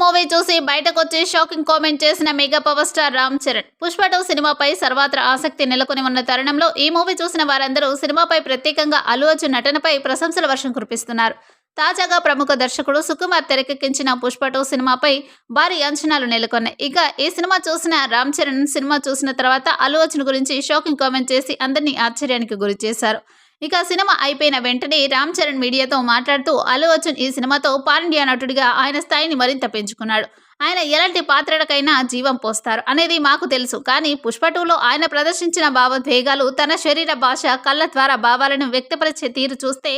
Movie చూసి బయటకు వచ్చి షాకింగ్ కామెంట్ చేసిన mega power star Ram Charan. Pushpa two సినిమాపై సర్వాత్ర ఆసక్తి నెలకొని ఉన్న తరుణంలో ఈ మూవీ చూసిన వారందరూ సినిమాపై ప్రత్యేకంగా అల్లు అర్జున్ నటనపై ప్రశంసల వర్షం కురిపిస్తున్నారు. తాజాగా ప్రముఖ దర్శకుడు సుకుమార్ తెరకెక్కించిన పుష్ప టూ సినిమాపై భారీ అంచనాలు నెలకొన్నాయి. ఇక ఈ సినిమా చూసిన రామ్ చరణ్ సినిమా చూసిన తర్వాత అల్లు అర్జున్ గురించి షాకింగ్ కామెంట్ చేసి అందరినీ ఆశ్చర్యానికి గురి చేశారు ఇక సినిమా అయిపోయిన వెంటనే రామ్ చరణ్ మీడియాతో మాట్లాడుతూ అల్లు అర్జున్ ఈ సినిమాతో పాన్ నటుడిగా ఆయన స్థాయిని మరింత పెంచుకున్నాడు. ఆయన ఎలాంటి పాత్రలకైనా జీవం పోస్తారు అనేది మాకు తెలుసు. కానీ పుష్ప టూలో ఆయన ప్రదర్శించిన భావోద్వేగాలు తన శరీర భాష కళ్ళ ద్వారా భావాలను వ్యక్తపరిచే తీరు చూస్తే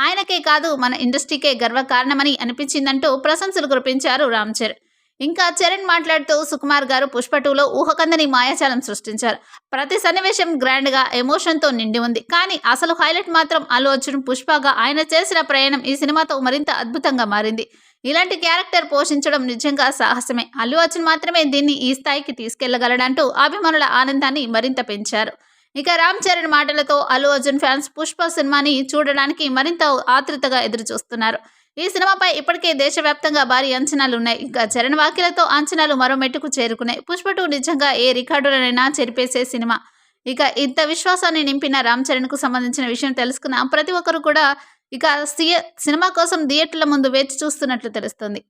ఆయనకే కాదు మన ఇండస్ట్రీకే గర్వకారణమని అనిపించిందంటూ ప్రశంసలు కురిపించారు రామ్ చరణ్. ఇంకా చరణ్ మాట్లాడుతూ సుకుమార్ గారు పుష్ప టూలో ఊహకందని మాయాచాలం సృష్టించారు. ప్రతి సన్నివేశం గ్రాండ్గా ఎమోషన్తో నిండి ఉంది. కానీ అసలు హైలైట్ మాత్రం అల్లు అర్జున్ పుష్పగా ఆయన చేసిన ప్రయాణం ఈ సినిమాతో మరింత అద్భుతంగా మారింది. ఇలాంటి క్యారెక్టర్ పోషించడం నిజంగా సాహసమే. అల్లు అర్జున్ మాత్రమే దీన్ని ఈ స్థాయికి తీసుకెళ్ళగలడంటూ అభిమానుల ఆనందాన్ని మరింత పెంచారు. ఇక రామ్ చరణ్ మాటలతో అల్లు అర్జున్ ఫ్యాన్స్ పుష్ప సినిమాని చూడడానికి మరింత ఆతృతగా ఎదురు చూస్తున్నారు ఈ సినిమాపై ఇప్పటికే దేశవ్యాప్తంగా భారీ అంచనాలు ఉన్నాయి ఇంకా చరణ్ వాక్యలతో అంచనాలు మరో మెట్టుకు చేరుకున్నాయి. పుష్ప టూ నిజంగా ఏ రికార్డులనైనా చెరిపేసే సినిమా. ఇక ఇంత విశ్వాసాన్ని నింపిన రామ్ చరణ్కు సంబంధించిన విషయం తెలుసుకున్న ప్రతి ఒక్కరు కూడా ఇక సినిమా కోసం థియేటర్ల ముందు వేచి చూస్తున్నట్లు తెలుస్తుంది.